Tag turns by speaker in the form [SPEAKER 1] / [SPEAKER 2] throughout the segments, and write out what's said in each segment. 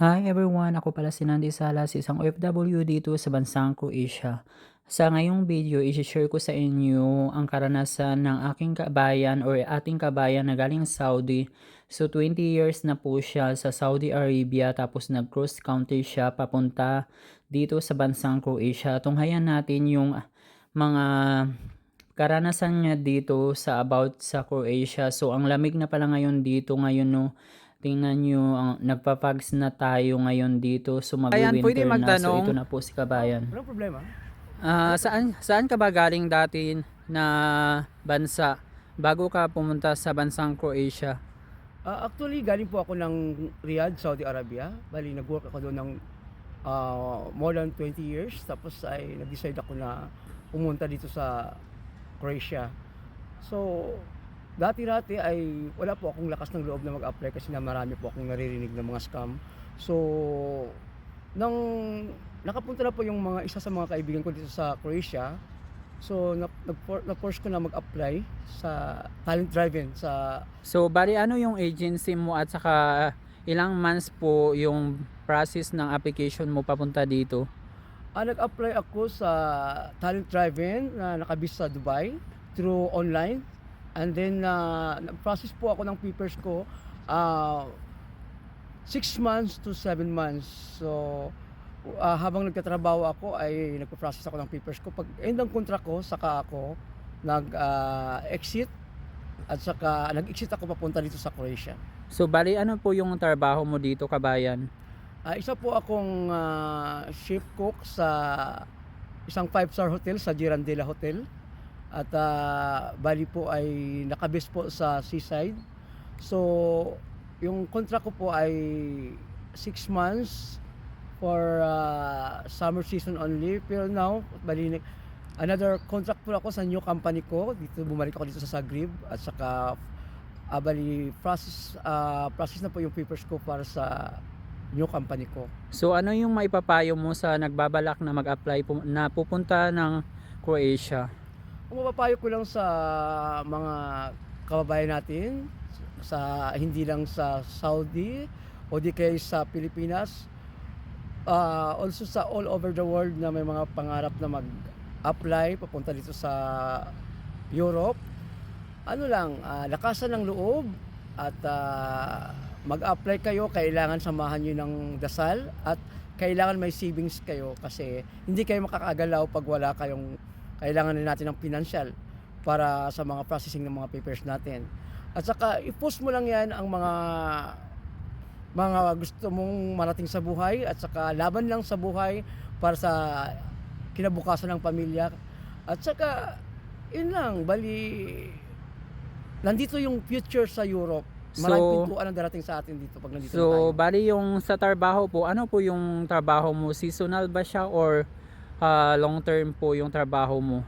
[SPEAKER 1] Hi everyone, ako pala si Nandi Salas, isang OFW dito sa bansang Croatia. Sa ngayong video, isi-share ko sa inyo ang karanasan ng aking kabayan or ating kabayan na galing Saudi. So 20 years na po siya sa Saudi Arabia tapos nag-cross country siya papunta dito sa bansang Croatia. Tunghayan natin yung mga karanasan niya dito sa about sa Croatia. So ang lamig na pala ngayon dito ngayon no. Tingnan nyo, ang, nagpapags na tayo ngayon dito. So mag-winter na. So ito na po si Kabayan.
[SPEAKER 2] Walang problema.
[SPEAKER 3] Ah, saan saan ka ba galing dati na bansa bago ka pumunta sa bansang Croatia?
[SPEAKER 2] Ah, actually, galing po ako ng Riyadh, Saudi Arabia. Bali, nag-work ako doon ng ah, more than 20 years. Tapos ay nag-decide ako na pumunta dito sa Croatia. So, dati-dati ay wala po akong lakas ng loob na mag-apply kasi na marami po akong naririnig ng mga scam. So, nang nakapunta na po yung mga isa sa mga kaibigan ko dito sa Croatia, so na- nag- na-force ko na mag-apply sa talent driven sa
[SPEAKER 3] So, bali ano yung agency mo at saka ilang months po yung process ng application mo papunta dito?
[SPEAKER 2] Ah, nag-apply ako sa talent drive-in na nakabis sa Dubai through online. And then, uh, nag-process po ako ng papers ko uh, 6 months to 7 months. So, ah, habang nagtatrabaho ako ay nagpo-process ako ng papers ko. Pag end ng contract ko, saka ako nag-exit at saka nag-exit ako papunta dito sa Croatia.
[SPEAKER 3] So, bali ano po yung trabaho mo dito, kabayan?
[SPEAKER 2] Ah, isa po akong ah, chef cook sa isang five-star hotel sa Girandela Hotel. At ah, bali po ay nakabis po sa seaside. So, yung contract ko po ay 6 months for ah, summer season only. Pero now, bali another contract po ako sa new company ko. Dito bumalik ako dito sa Zagreb at saka ah, bali process ah, process na po yung papers ko para sa new company ko.
[SPEAKER 3] So, ano yung maipapayo mo sa nagbabalak na mag-apply pu- na pupunta ng Croatia?
[SPEAKER 2] Ang mapapayo ko lang sa mga kababayan natin sa hindi lang sa Saudi o di kaya sa Pilipinas ah, also sa all over the world na may mga pangarap na mag-apply papunta dito sa Europe. Ano lang ah, lakasan ng loob at ah, mag-apply kayo. Kailangan samahan nyo ng dasal at kailangan may savings kayo kasi hindi kayo makakagalaw pag wala kayong kailangan na natin ng financial para sa mga processing ng mga papers natin. At saka i-post mo lang yan ang mga mga gusto mong marating sa buhay at saka laban lang sa buhay para sa kinabukasan ng pamilya. At saka yun lang, bali nandito yung future sa Europe. Maraming
[SPEAKER 3] So-
[SPEAKER 2] pintuan ang darating sa atin dito pag nandito na
[SPEAKER 3] So,
[SPEAKER 2] tayo.
[SPEAKER 3] bali yung sa trabaho po, ano po yung trabaho mo? Seasonal ba siya or ah, long term po yung trabaho mo?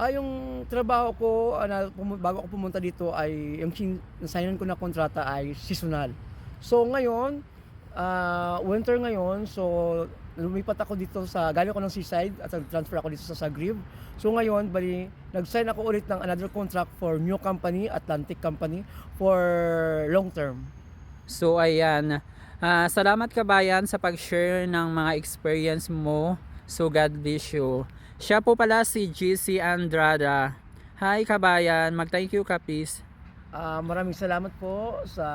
[SPEAKER 2] Ah, yung trabaho ko ah, na, bago ako pumunta dito ay yung nasignan ko na kontrata ay seasonal. So ngayon, ah, winter ngayon, so lumipat ako dito sa galing ako ng seaside at transfer ako dito sa Zagreb. So ngayon, bali nag-sign ako ulit ng another contract for new company, Atlantic Company for long term.
[SPEAKER 3] So ayan, Ah, salamat kabayan sa pag-share ng mga experience mo. So God bless you. Siya po pala si GC Andrada. Hi kabayan, mag-thank you ka please.
[SPEAKER 2] Ah, maraming salamat po sa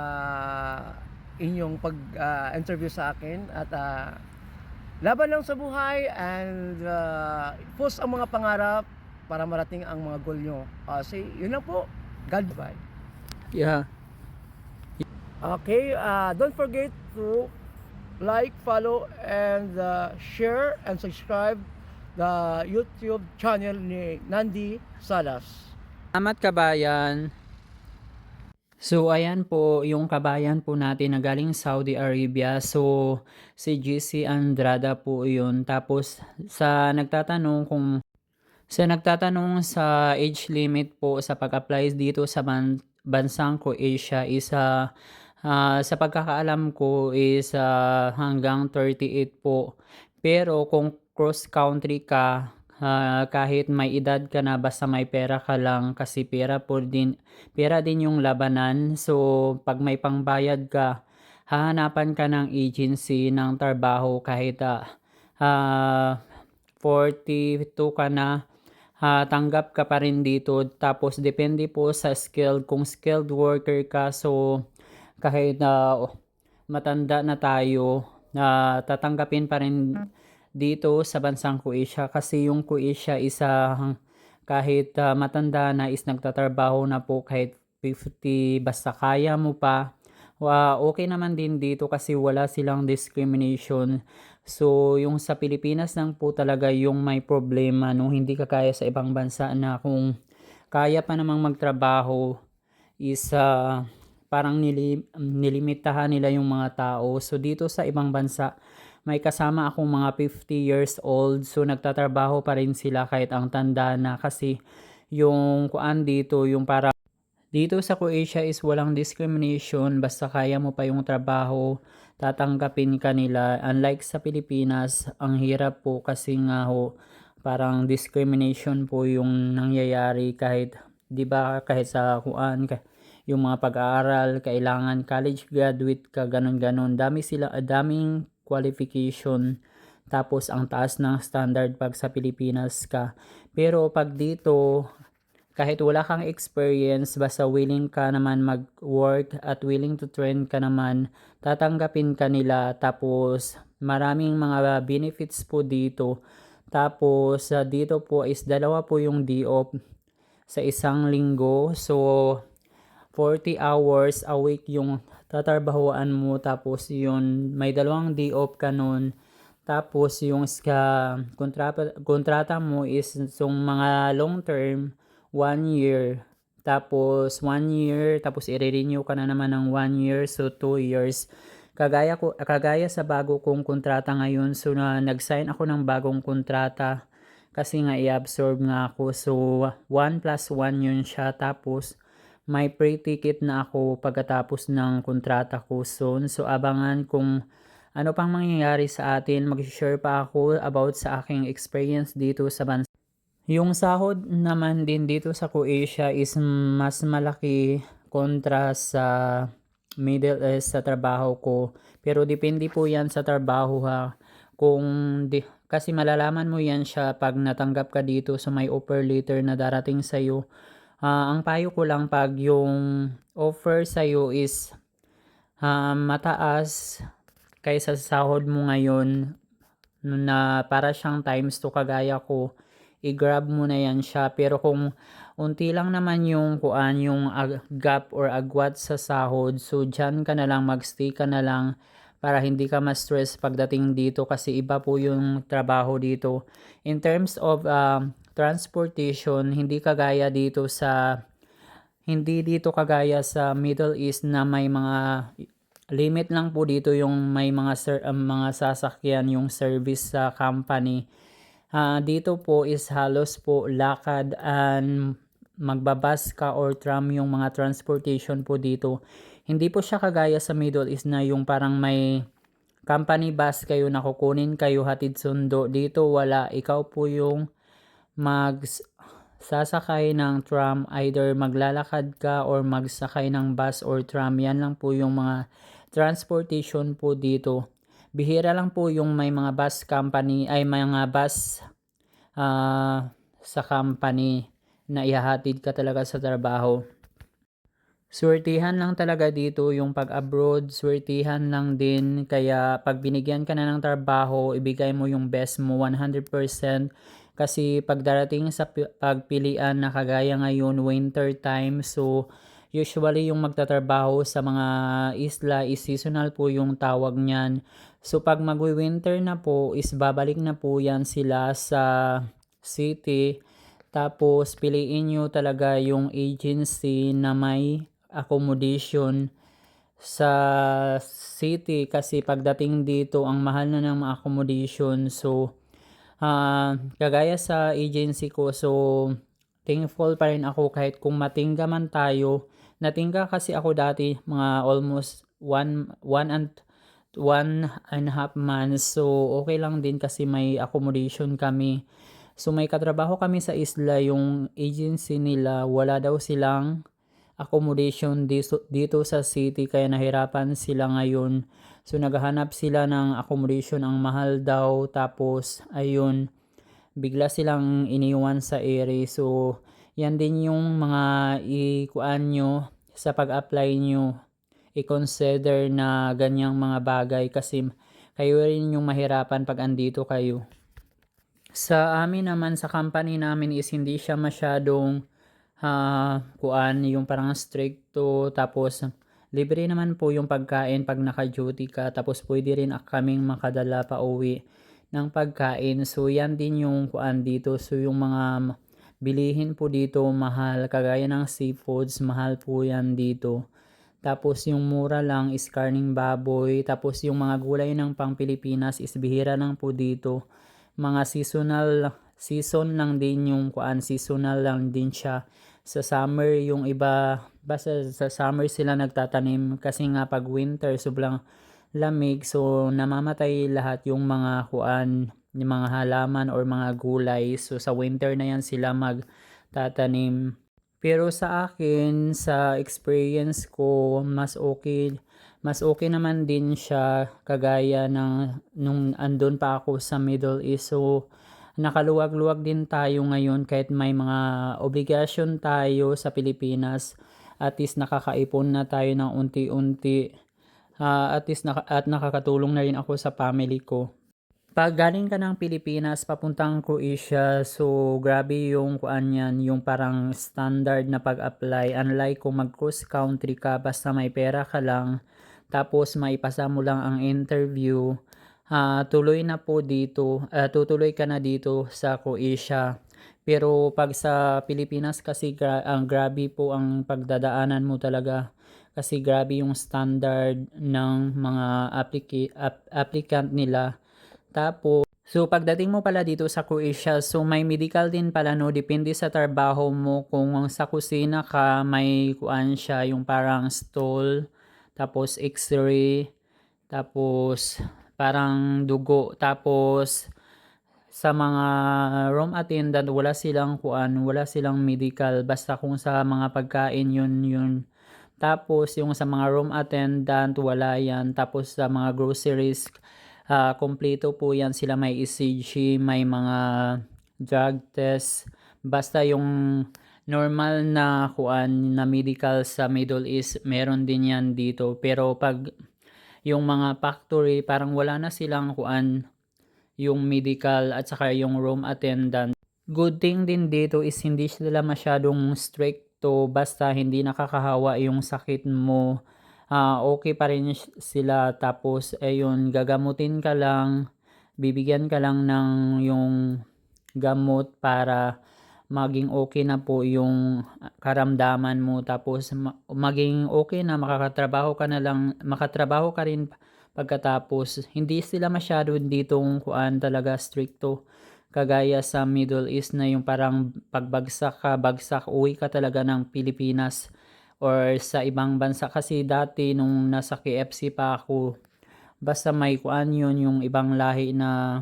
[SPEAKER 2] inyong pag-interview sa akin at ah, laban lang sa buhay and ah, post ang mga pangarap para marating ang mga goal nyo. Ah, say, yun lang po. God bye.
[SPEAKER 3] Yeah.
[SPEAKER 2] Okay, ah, don't forget to like, follow, and ah, share and subscribe the YouTube channel ni Nandi Salas.
[SPEAKER 3] Salamat kabayan.
[SPEAKER 1] So ayan po yung kabayan po natin na galing Saudi Arabia. So si GC Andrada po yun. Tapos sa nagtatanong kung sa nagtatanong sa age limit po sa pag-apply dito sa ban- bansang Croatia is ah, ah, sa pagkakaalam ko is ah, hanggang 38 po. Pero kung cross country ka ah, kahit may edad ka na basta may pera ka lang kasi pera po din pera din yung labanan. So, pag may pangbayad ka, hahanapan ka ng agency ng trabaho kahit ah, ah, 42 ka na ah, tanggap ka pa rin dito tapos depende po sa skilled kung skilled worker ka so kahit na matanda na tayo na tatanggapin pa rin dito sa bansang Croatia kasi yung Croatia isa kahit ah, matanda na is nagtatrabaho na po kahit 50 basta kaya mo pa. Wa okay naman din dito kasi wala silang discrimination. So yung sa Pilipinas lang po talaga yung may problema no? Hindi ka kaya sa ibang bansa na kung kaya pa namang magtrabaho is ah, parang nili, nilimitahan nila yung mga tao. So dito sa ibang bansa may kasama akong mga 50 years old. So nagtatrabaho pa rin sila kahit ang tanda na. Kasi yung kuan dito yung para dito sa Croatia is walang discrimination. Basta kaya mo pa yung trabaho tatanggapin ka nila. Unlike sa Pilipinas ang hirap po kasi nga ho parang discrimination po yung nangyayari kahit 'di ba kahit sa kuan ka- yung mga pag-aaral kailangan college graduate ka ganun ganon dami sila daming qualification tapos ang taas ng standard pag sa Pilipinas ka pero pag dito kahit wala kang experience, basta willing ka naman mag-work at willing to train ka naman, tatanggapin ka nila. Tapos, maraming mga benefits po dito. Tapos, dito po is dalawa po yung D-off sa isang linggo. So, 40 hours a week yung tatrabahuan mo. Tapos, yun, may dalawang D-off ka nun. Tapos, yung ska, kontrata, kontrata mo is yung mga long term, one year. Tapos, one year, tapos i-renew ka na naman ng one year, so two years. Kagaya, ko, kagaya sa bago kong kontrata ngayon, so na, nag-sign ako ng bagong kontrata kasi nga i-absorb nga ako. So, 1 plus 1 yun siya. Tapos, may free ticket na ako pagkatapos ng kontrata ko soon. So, abangan kung ano pang mangyayari sa atin. Mag-share pa ako about sa aking experience dito sa bansa. Yung sahod naman din dito sa Croatia is mas malaki kontra sa Middle East sa trabaho ko. Pero depende po yan sa trabaho ha. Kung di, kasi malalaman mo yan siya pag natanggap ka dito sa may offer letter na darating sa'yo. Ah, ang payo ko lang pag yung offer sa'yo is ah, mataas kaysa sa sahod mo ngayon na para siyang times to kagaya ko i-grab mo na yan siya. Pero kung unti lang naman yung kuan, yung gap or agwat sa sahod, so dyan ka na lang, magstay ka na lang para hindi ka ma-stress pagdating dito kasi iba po yung trabaho dito. In terms of um, transportation, hindi kagaya dito sa hindi dito kagaya sa Middle East na may mga limit lang po dito yung may mga ser, um, mga sasakyan yung service sa company. Ah, dito po is halos po lakad and magbabas ka or tram yung mga transportation po dito. Hindi po siya kagaya sa Middle East na yung parang may company bus kayo na kukunin kayo hatid sundo. Dito wala. Ikaw po yung mag sasakay ng tram. Either maglalakad ka or magsakay ng bus or tram. Yan lang po yung mga transportation po dito. Bihira lang po yung may mga bus company ay mga bus ah, sa company na ihahatid ka talaga sa trabaho. Swertihan lang talaga dito yung pag-abroad, swertihan lang din kaya pag binigyan ka na ng trabaho, ibigay mo yung best mo 100% kasi pag darating sa pi- pagpilian na kagaya ngayon winter time so usually yung magtatrabaho sa mga isla is seasonal po yung tawag niyan. So pag magwi-winter na po is babalik na po yan sila sa city. Tapos piliin nyo talaga yung agency na may accommodation sa city kasi pagdating dito ang mahal na ng accommodation. So ah, kagaya sa agency ko so thankful pa rin ako kahit kung matingga man tayo. Natingga kasi ako dati mga almost one, one and one and a half months. So, okay lang din kasi may accommodation kami. So, may katrabaho kami sa isla. Yung agency nila, wala daw silang accommodation dito, dito sa city kaya nahirapan sila ngayon. So naghahanap sila ng accommodation ang mahal daw tapos ayun bigla silang iniwan sa ere. So yan din yung mga ikuan nyo sa pag-apply nyo i-consider na ganyang mga bagay kasi kayo rin yung mahirapan pag andito kayo. Sa amin naman sa company namin is hindi siya masyadong ah, kuan yung parang stricto tapos libre naman po yung pagkain pag naka-duty ka tapos pwede rin kaming makadala pa uwi ng pagkain. So yan din yung kuan dito. So yung mga bilihin po dito mahal. Kagaya ng seafoods mahal po yan dito. Tapos yung mura lang is karning baboy. Tapos yung mga gulay ng pang Pilipinas is bihira lang po dito. Mga seasonal season lang din yung kuan. Seasonal lang din siya. Sa summer yung iba basta sa summer sila nagtatanim? Kasi nga pag winter sobrang lamig. So namamatay lahat yung mga kuan yung mga halaman or mga gulay. So sa winter na yan sila magtatanim. Pero sa akin sa experience ko mas okay mas okay naman din siya kagaya ng nung andun pa ako sa Middle East. So nakaluwag-luwag din tayo ngayon kahit may mga obligasyon tayo sa Pilipinas at least nakakaipon na tayo ng unti-unti. Ah, at least naka- at nakakatulong na rin ako sa family ko. Pag galing ka ng Pilipinas papuntang Croatia so grabe yung kuan yan yung parang standard na pag-apply. Unlike kung mag cross country ka basta may pera ka lang tapos maipasa mo lang ang interview ah, tuloy na po dito ah, tutuloy ka na dito sa Croatia pero pag sa Pilipinas kasi gra- ang grabe po ang pagdadaanan mo talaga. Kasi grabe yung standard ng mga applica- ap- applicant nila. Tapos, so pagdating mo pala dito sa Croatia, so may medical din pala no, depende sa trabaho mo. Kung sa kusina ka may kuan siya yung parang stall, tapos x-ray, tapos parang dugo, tapos sa mga room attendant wala silang kuan, wala silang medical basta kung sa mga pagkain yun yun. Tapos yung sa mga room attendant wala yan, tapos sa mga groceries ah kompleto po yan sila may ECG, may mga drug test. Basta yung normal na kuan na medical sa Middle East, meron din yan dito. Pero pag yung mga factory, parang wala na silang kuan yung medical at saka yung room attendant. Good thing din dito is hindi sila masyadong stricto basta hindi nakakahawa yung sakit mo ah okay pa rin sila tapos ayun gagamutin ka lang bibigyan ka lang ng yung gamot para maging okay na po yung karamdaman mo tapos ma- maging okay na makakatrabaho ka na lang makatrabaho ka rin pagkatapos hindi sila masyado ditong kuan talaga stricto kagaya sa Middle East na yung parang pagbagsak ka bagsak uwi ka talaga ng Pilipinas or sa ibang bansa. Kasi dati nung nasa KFC pa ako basta may kuan yun yung ibang lahi na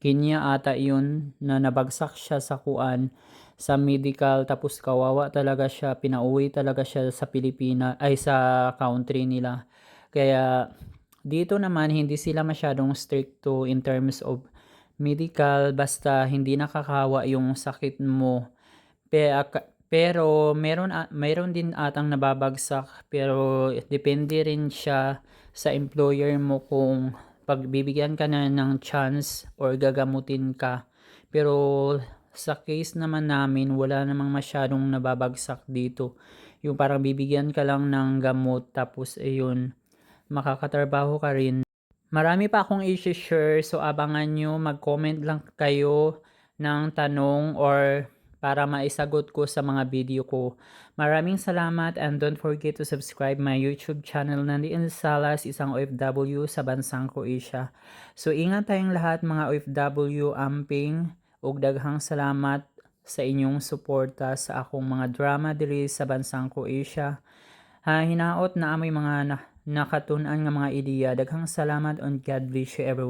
[SPEAKER 1] Kenya ata yun na nabagsak siya sa kuan sa medical tapos kawawa talaga siya pinauwi talaga siya sa Pilipinas ay sa country nila kaya dito naman hindi sila masyadong stricto in terms of medical basta hindi nakakahawa yung sakit mo pero meron meron din atang nababagsak pero depende rin siya sa employer mo kung pagbibigyan ka na ng chance or gagamutin ka. Pero sa case naman namin wala namang masyadong nababagsak dito. Yung parang bibigyan ka lang ng gamot tapos ayun makakatrabaho ka rin. Marami pa akong i-share so abangan nyo mag-comment lang kayo ng tanong or para maisagot ko sa mga video ko. Maraming salamat and don't forget to subscribe my YouTube channel Nandi Salas, isang OFW sa bansang Croatia. So ingat tayong lahat mga OFW amping ug daghang salamat sa inyong suporta sa akong mga drama diri sa bansang Croatia. Ha, hinaot na amoy mga na, nakatun-an nga mga ideya. Daghang salamat and God bless you everyone.